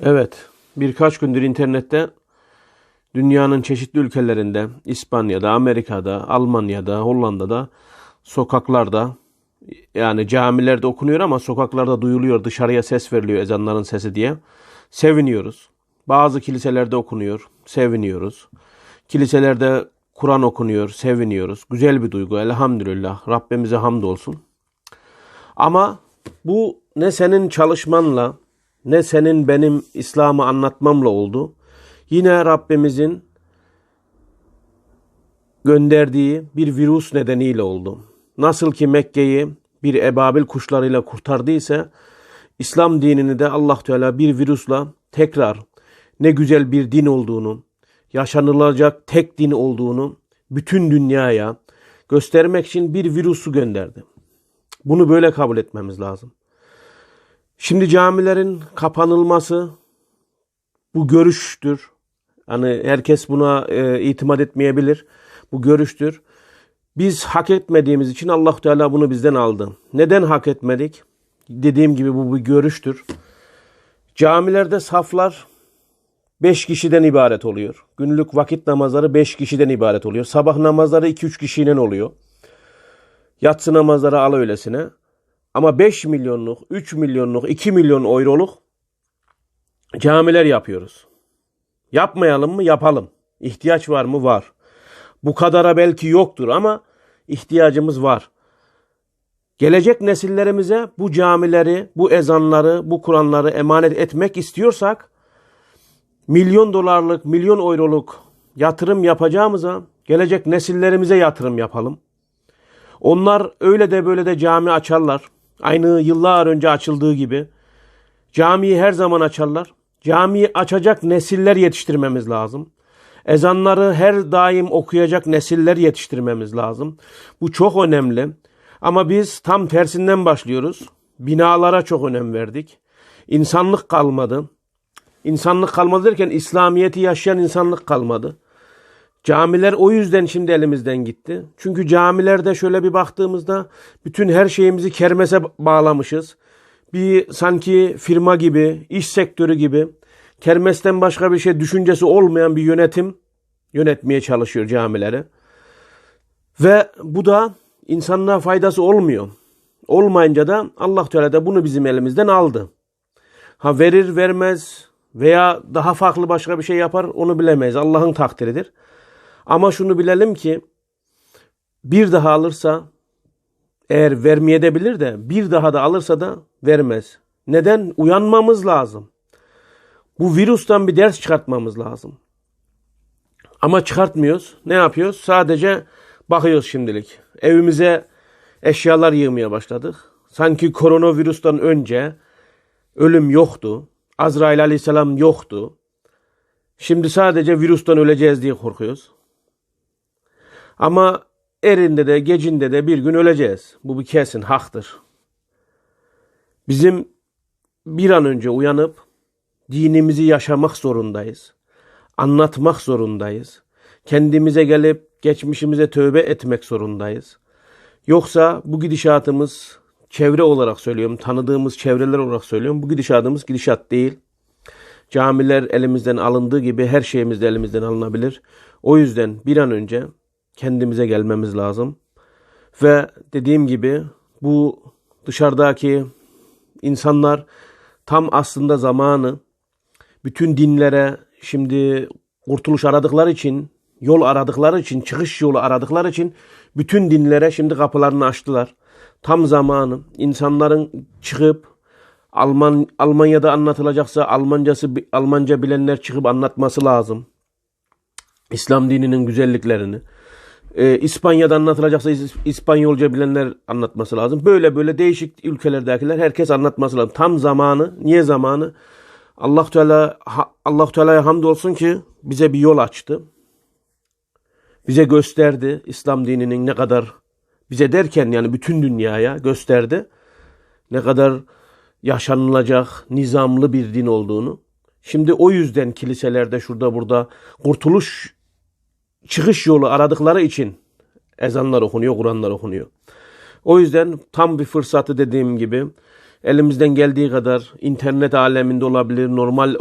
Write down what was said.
Evet, birkaç gündür internette dünyanın çeşitli ülkelerinde, İspanya'da, Amerika'da, Almanya'da, Hollanda'da, sokaklarda, yani camilerde okunuyor ama sokaklarda duyuluyor, dışarıya ses veriliyor ezanların sesi diye. Seviniyoruz. Bazı kiliselerde okunuyor, seviniyoruz. Kiliselerde Kur'an okunuyor, seviniyoruz. Güzel bir duygu, elhamdülillah. Rabbimize hamdolsun. Ama bu ne senin çalışmanla ne senin benim İslam'ı anlatmamla oldu. Yine Rabbimizin gönderdiği bir virüs nedeniyle oldu. Nasıl ki Mekke'yi bir ebabil kuşlarıyla kurtardıysa İslam dinini de Allah Teala bir virüsle tekrar ne güzel bir din olduğunu, yaşanılacak tek din olduğunu bütün dünyaya göstermek için bir virüsü gönderdi. Bunu böyle kabul etmemiz lazım. Şimdi camilerin kapanılması bu görüştür. Hani herkes buna e, itimat etmeyebilir. Bu görüştür. Biz hak etmediğimiz için Allah Teala bunu bizden aldı. Neden hak etmedik? Dediğim gibi bu bir görüştür. Camilerde saflar 5 kişiden ibaret oluyor. Günlük vakit namazları 5 kişiden ibaret oluyor. Sabah namazları 2-3 kişiden oluyor. Yatsı namazları al öylesine. Ama 5 milyonluk, 3 milyonluk, 2 milyon euroluk camiler yapıyoruz. Yapmayalım mı? Yapalım. İhtiyaç var mı? Var. Bu kadara belki yoktur ama ihtiyacımız var. Gelecek nesillerimize bu camileri, bu ezanları, bu Kur'anları emanet etmek istiyorsak milyon dolarlık, milyon euroluk yatırım yapacağımıza gelecek nesillerimize yatırım yapalım. Onlar öyle de böyle de cami açarlar. Aynı yıllar önce açıldığı gibi. Camiyi her zaman açarlar. Camiyi açacak nesiller yetiştirmemiz lazım. Ezanları her daim okuyacak nesiller yetiştirmemiz lazım. Bu çok önemli. Ama biz tam tersinden başlıyoruz. Binalara çok önem verdik. İnsanlık kalmadı. İnsanlık kalmadı derken İslamiyeti yaşayan insanlık kalmadı. Camiler o yüzden şimdi elimizden gitti. Çünkü camilerde şöyle bir baktığımızda bütün her şeyimizi kermese bağlamışız. Bir sanki firma gibi, iş sektörü gibi kermesten başka bir şey düşüncesi olmayan bir yönetim yönetmeye çalışıyor camileri. Ve bu da insanlığa faydası olmuyor. Olmayınca da Allah Teala da bunu bizim elimizden aldı. Ha verir vermez veya daha farklı başka bir şey yapar onu bilemeyiz. Allah'ın takdiridir. Ama şunu bilelim ki bir daha alırsa eğer vermeye de bilir de bir daha da alırsa da vermez. Neden? Uyanmamız lazım. Bu virüsten bir ders çıkartmamız lazım. Ama çıkartmıyoruz. Ne yapıyoruz? Sadece bakıyoruz şimdilik. Evimize eşyalar yığmaya başladık. Sanki koronavirüsten önce ölüm yoktu. Azrail aleyhisselam yoktu. Şimdi sadece virüsten öleceğiz diye korkuyoruz. Ama erinde de gecinde de bir gün öleceğiz. Bu bir kesin haktır. Bizim bir an önce uyanıp dinimizi yaşamak zorundayız. Anlatmak zorundayız. Kendimize gelip geçmişimize tövbe etmek zorundayız. Yoksa bu gidişatımız çevre olarak söylüyorum, tanıdığımız çevreler olarak söylüyorum. Bu gidişatımız gidişat değil. Camiler elimizden alındığı gibi her şeyimiz de elimizden alınabilir. O yüzden bir an önce kendimize gelmemiz lazım. Ve dediğim gibi bu dışarıdaki insanlar tam aslında zamanı bütün dinlere şimdi kurtuluş aradıkları için, yol aradıkları için, çıkış yolu aradıkları için bütün dinlere şimdi kapılarını açtılar. Tam zamanı insanların çıkıp Alman Almanya'da anlatılacaksa Almancası Almanca bilenler çıkıp anlatması lazım. İslam dininin güzelliklerini. Ee, İspanya'da anlatılacaksa İs- İspanyolca bilenler anlatması lazım. Böyle böyle değişik ülkelerdekiler herkes anlatması lazım. Tam zamanı. Niye zamanı? Allah Teala Allah Teala'ya hamdolsun ki bize bir yol açtı. Bize gösterdi İslam dininin ne kadar bize derken yani bütün dünyaya gösterdi. Ne kadar yaşanılacak nizamlı bir din olduğunu. Şimdi o yüzden kiliselerde şurada burada kurtuluş çıkış yolu aradıkları için ezanlar okunuyor, Kur'anlar okunuyor. O yüzden tam bir fırsatı dediğim gibi elimizden geldiği kadar internet aleminde olabilir, normal